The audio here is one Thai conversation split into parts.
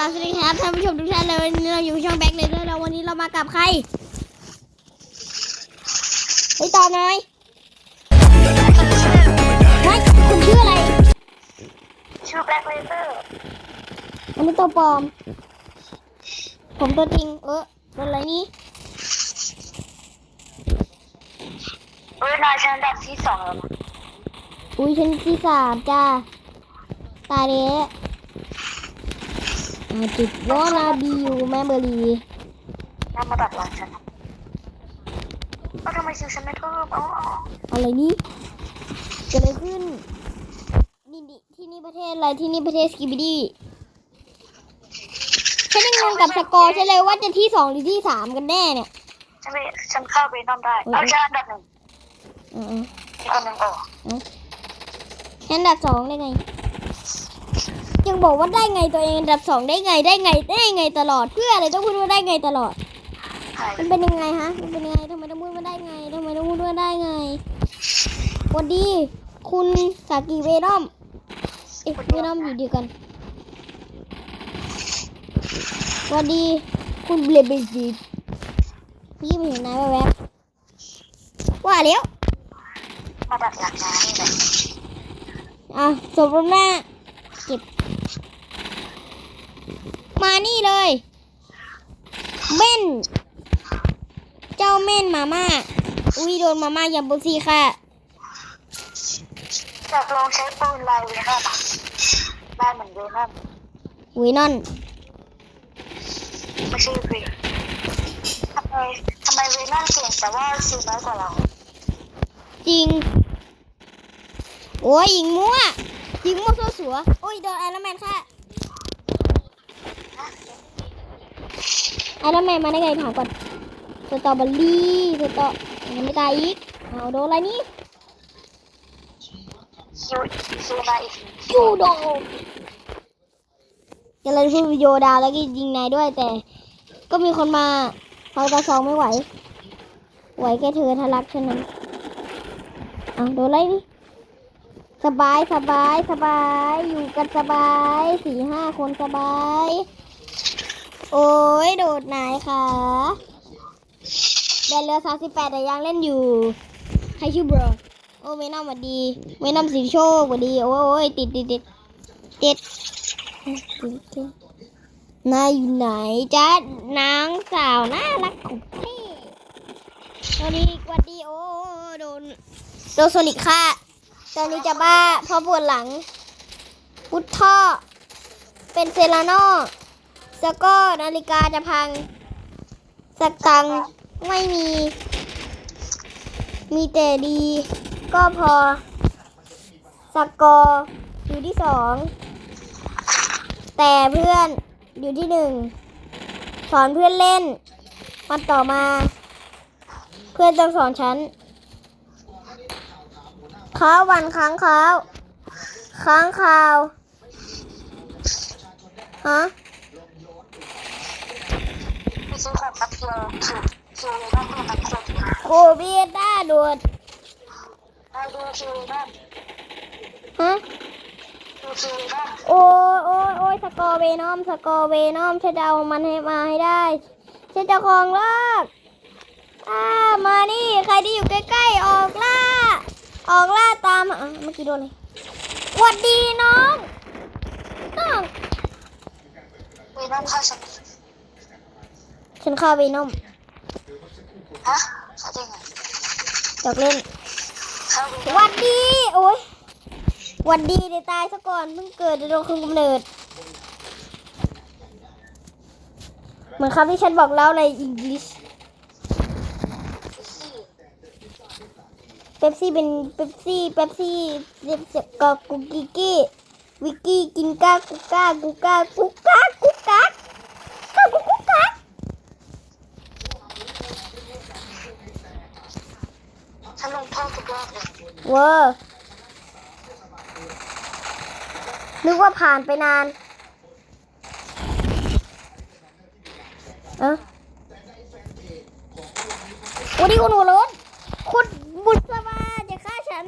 ราบสวัสดีครับท่านผู้ชมทุกท่านเลยวันนี้เราอยู่ช่องแบ็คเลยแล้วเราวันนี้เรามากับใครเฮ้ยตอบหน่อยว่าคุณชื่ออะไร ชื่อแบล็คเลเซอร์อันนี้ตัวปลอม ผมตัวจริง เออเป็นอะไรนี่เวลาฉันอันดับที่สองแล้วนะอุ้ยฉันที่สามจ้า ตาเดะ อ่าจุดวอลาบิวแมมเบอรีน่ามาดักหลังฉันเอ้าทำไมชื่อฉันไม่เพิ่มเอ๋อาอะไรนี่เกิดอะไรขึ้นนี่ดิที่นี่ประเทศอะไรที่นี่ประเทศสกิบิดี้ฉันยังงงกับสกอร์ฉันเลยว่าจะที่สองหรือที่สามกันแน่เนี่ยฉันไม่ฉันเข้าไปนอมได้เอาฉันอันดับหนึ่งอืออีกคนหนึ่งออกๆฉันอันดับสองได้ไง ยังบอกว่าได้ไงตัวเองอันดับสองได้ไงได้ไงได้ไงตลอด เพื่ออะไรต้องพูดว่าได้ไงตลอด ใช่มันเป็นยังไงฮะ มันเป็นยังไงทำไมต้องพูดว่าได้ไงทำไมต้องพูดว่าได้ไงสวัสดี คุณสากิเวนอมเอ๊ะเวนอมอยู่เดียวกันสวัสดี คุณเบลเบซีพี่ไม่เห็นนายแวบๆว่าแล้วมาดักหลังนายนี่แหละอะสมรหน้าเก็บ มานี่เลยเม่น เจ้าเม่นมาม่า อุ้ยโดนมาม่ายำบุซีค่ะอยากลองใช้ปืนลายเวนัมอะลายเหมือนเวนัมวินอนไม่ใช่เวทำไมทำไมเวนัมเก่งแต่ว่าคิวน้อยกว่าเรา จริง โอ้ยยิงมั่วยิงมั่วสัวสัวโอ้ยโดนไอรอนแมนค่ะ ไอรอนแมนมาได้ไงถามก่อนสตรอเบอรี่สตรอยังไม่ตายอีกเอาโดนอะไรนี่คิวคิวมาอีกจูโดจะเลยพูดวิดีโอดาวแล้วก็ยิงนายด้วยแต่ ก็มีคนมาเขาตาซองไม่ไหว ไหวแค่เธอทะลักเท่านั้นเอาโดนอะไรนี่สบายสบายสบาย อยู่กันสบายสี่ห้าคนสบาย โอ้ยโดดไหนคะแบนเรือสามสิบแปดแต่ยังเล่นอยู่ ใครชื่อบรโอ้ไม่น้ำสวัสดีไม่น้ำสีโชคสวัสดี โอ้ยติดติดติดติดติดนายอยู่ไหนจ๊ะนางสาวน่ารักของพี่สวัสดีสวัสดีโอ้โดนโดนโซนิกค่ะตอนนี้จะบ้าเพราะปวดหลังพุทท่อเป็นเซรานแล้วก็นาฬิกาจะพังสตังไม่มี มีแต่ดี ก็พอ สกอร์อยู่ที่สองแต่เพื่อนอยู่ที่หนึ่งสอนเพื่อนเล่น วันต่อมา เพื่อนต้องสอนฉันค้าวันค้างค้าวค้างคาวฮะ ซื้อของรับคิวคิวคิวเวนัมเพื่อตัดคนโควิดได้โดดได้ดูคิวเวนัมฮะดูคิวเวนัมโอ้ยโอ้ยโอ้ยสกอร์เวนอมสกอร์เวนอมฉันจะเอามันให้มาให้ได้ฉันจะครองโลกอ่ามานี่ใครที่อยู่ใกล้ๆออกล่า ออกล่าตามอะเมื่อกี้โดนเลยหวัดดีน้องน้องเวนัมฆ่าฉัน ฉันฆ่าเวนอมฮะเขาได้ไงจอกเล่นฆ่าเวหนัวัมดดี โอ้ยหวัดดีเดี๋ยวตายซะก่อนเพิ่งเกิดโดนคุมกำเนิด เหมือนคำที่ฉันบอกแล้วในอังกฤษเป๊ปซี่เป็นเป๊ปซี่เป๊ปซี่เรียบเสียบกับกุกกิกกี้วิกกี้กินก้ากุกก้ากุกก้ากุกก้ากุกก้าก้ากุกกุกก้า ฉันลงโทษทุกรอบ เวอร์นึกว่าผ่านไปนาน เอะวันนี้คุณหัวรถคุณบุษบาจะฆ่าฉัน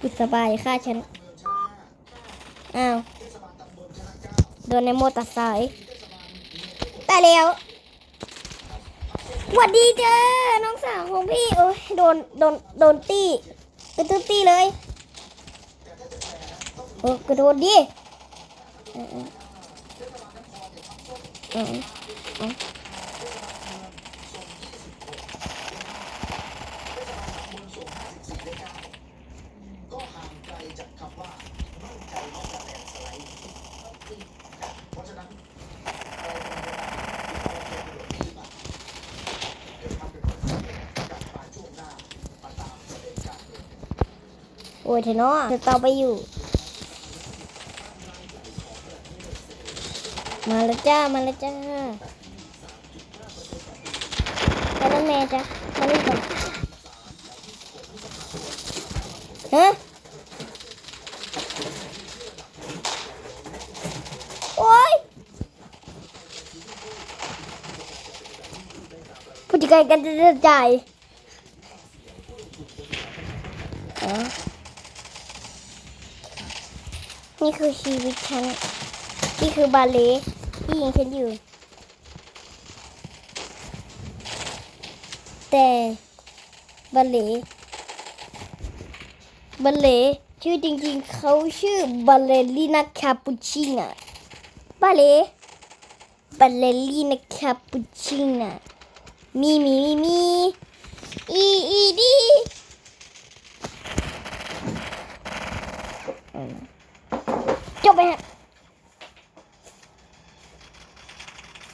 บุษบาจะฆ่าฉัน อ้าว โดนในโมเตอร์ไซค์แต่แล้วหวัดดีเจ้าน้องสาวของพี่ โอ้ยโดน โดน โดนตี กระตุ้นตีเลยโอ้กระโดดดิเออเออเออเออ โอ้ยเทนอเธอเตาไปอยู่ มาแล้วจ้า มาแล้วจ้าไปนั่นแม่จ้ะมานี่ก่อนฮะโอ๊ยผู้จัดการกันจะจ่ายอ๋อ นี่คือชีวิตฉัน นี่คือบาเล่ที่ยิงฉันอยู่ แต่บาเล่บาเล่ชื่อจริงๆเขาชื่อบาเลลีนาคาปูชิน่าบาเล่บาเลลีนาคาปูชิน่ามีมีมีมีอีอีดีจบไปฮะ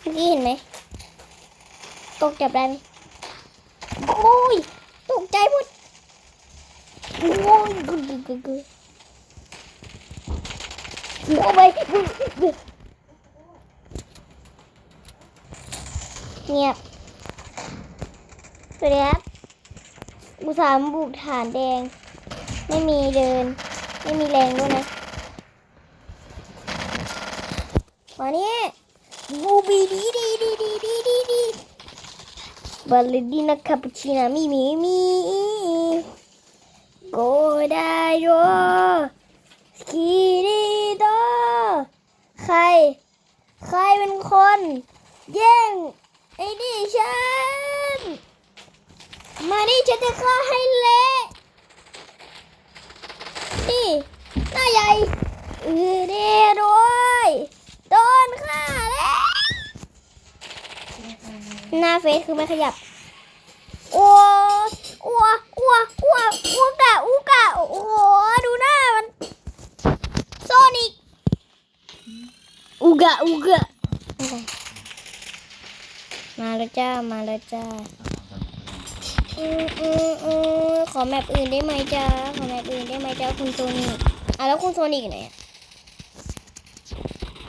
เมื่อกี้เห็นไหม ตกจับได้ไหมโอ้ยตกใจหมดโอ้ยกึกกึกกึกกึกหัวไปเงียบสวัสดีครับอุตสาหบุกฐานแดง ไม่มีเดิน ไม่มีแรงด้วยนะมาเนี่ยบูบีดีดีดีดีดีดี ดีบาลดีนาคาปูชินามีมีมีโกได้โยสกีดีโดใคร ใครเป็นคน แย่งไอ้นี่ฉัน มาดิฉันจะฆ่าให้เละนี่หน้าใหญ่เออเด้ด้วยโดนฆ่าแล้ว หน้าเฟซคือไม่ขยับโอ้อัวอัวอัวอัวกะอูกะโอ้โหดูหน้ามันโซนิกอูกะอูกะมาแล้วจ้ามาแล้วจ้าอืมอืมอืมขอแมปอื่นได้ไหมจ้าขอแมปอื่นได้ไหมจ้าคุณโซนิกอะแล้วคุณโซนิกไหน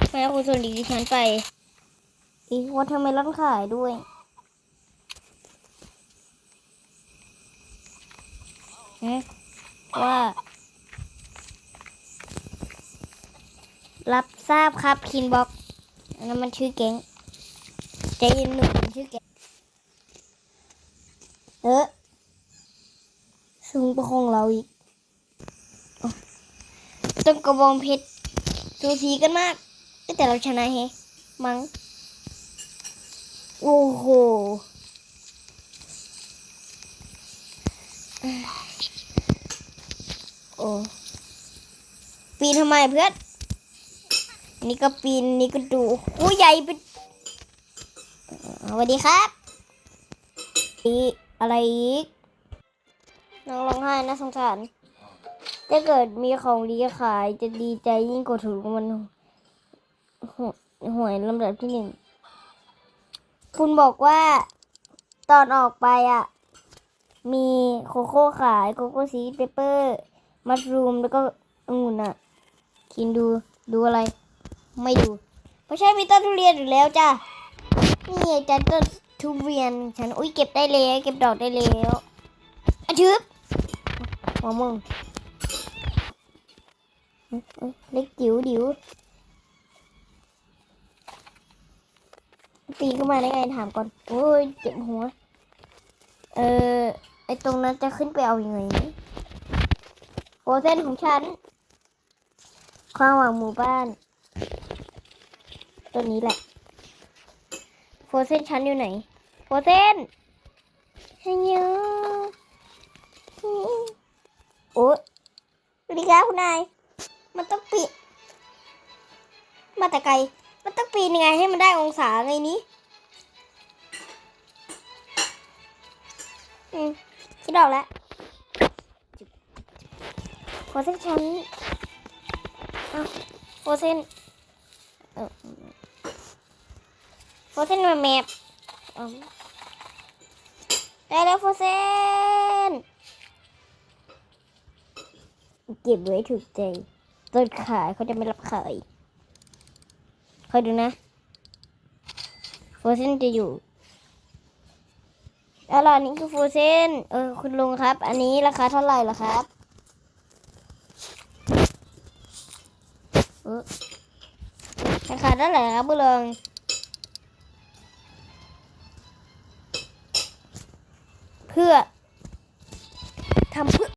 ไม่แล้วคุณโซนิกดิฉันไป อีว่าทำไมร้านขายด้วยฮะว่า รับทราบครับคินบ็อกอันนั้นมันชื่อแก๊งใจเย็นหนุ่มชื่อแก๊งเออสูงประคองเราอีกอต้องกระบองเพชรสูสีกันมาก แต่เราชนะเฮ มั้ง โอ้โหโอ้ปีนทำไมเพื่อน นี่ก็ปีนนี่ก็ดูโอ้ใหญ่เป็นสวัสดีครับอีอะไรอีกน้องร้องไห้นะสงสารถ้าเกิดมีของดีขายจะดีใจยิ่งกว่าถูกมันหหวยลำดับที่หนึ่ง คุณบอกว่าตอนออกไปอะ มีโคโค่ขายโคโค่ซีเปเปอร์ มัชรูมแล้วก็องุ่นอะคินดูดูอะไร ไม่ดู เพราะใช่มีต้นทุเรียนอยู่แล้วจ้ะ นี่จ้ะต้นทุเรียน ฉันอุ้ยเก็บได้แล้วเก็บดอกได้แล้วอะชึบหัวมึงเอ้ยเอ้ยเล็กจิ๋วดิ๋ว ปีนขึ้นมาได้ไงถามก่อนโอ้ยเจ็บหัว เออไอตรงนั้นจะขึ้นไปเอาอยัางไงเนี่ยโฟเส้นของฉัน ความหวังหมู่บ้าน ตัวนี้แหละ โฟเซนชั้นอยู่ไหน โฟเซนฮันยโอ้ยสวัสดีครับคุณนาย มันต้องปีนมาแต่ไกล มันต้องปีนยังไงให้มันได้องศาไงนี้อืมคิดออกแล้วโฟเซนชั้นเอาโฟเซนเออโฟเซนมาแมปเอาได้แล้วโฟเซนเก็บไว้ถูกใจต้นขายเขาจะไม่รับขาย คอยดูนะโฟเซนจะอยู่แล้วอันนี้คือฟูเซนเออคุณลุงครับ อันนี้ราคาเท่าไหร่ล่ะครับราคาเท่าไหร่ครับคุณลุงเพื่อทำเพื่อ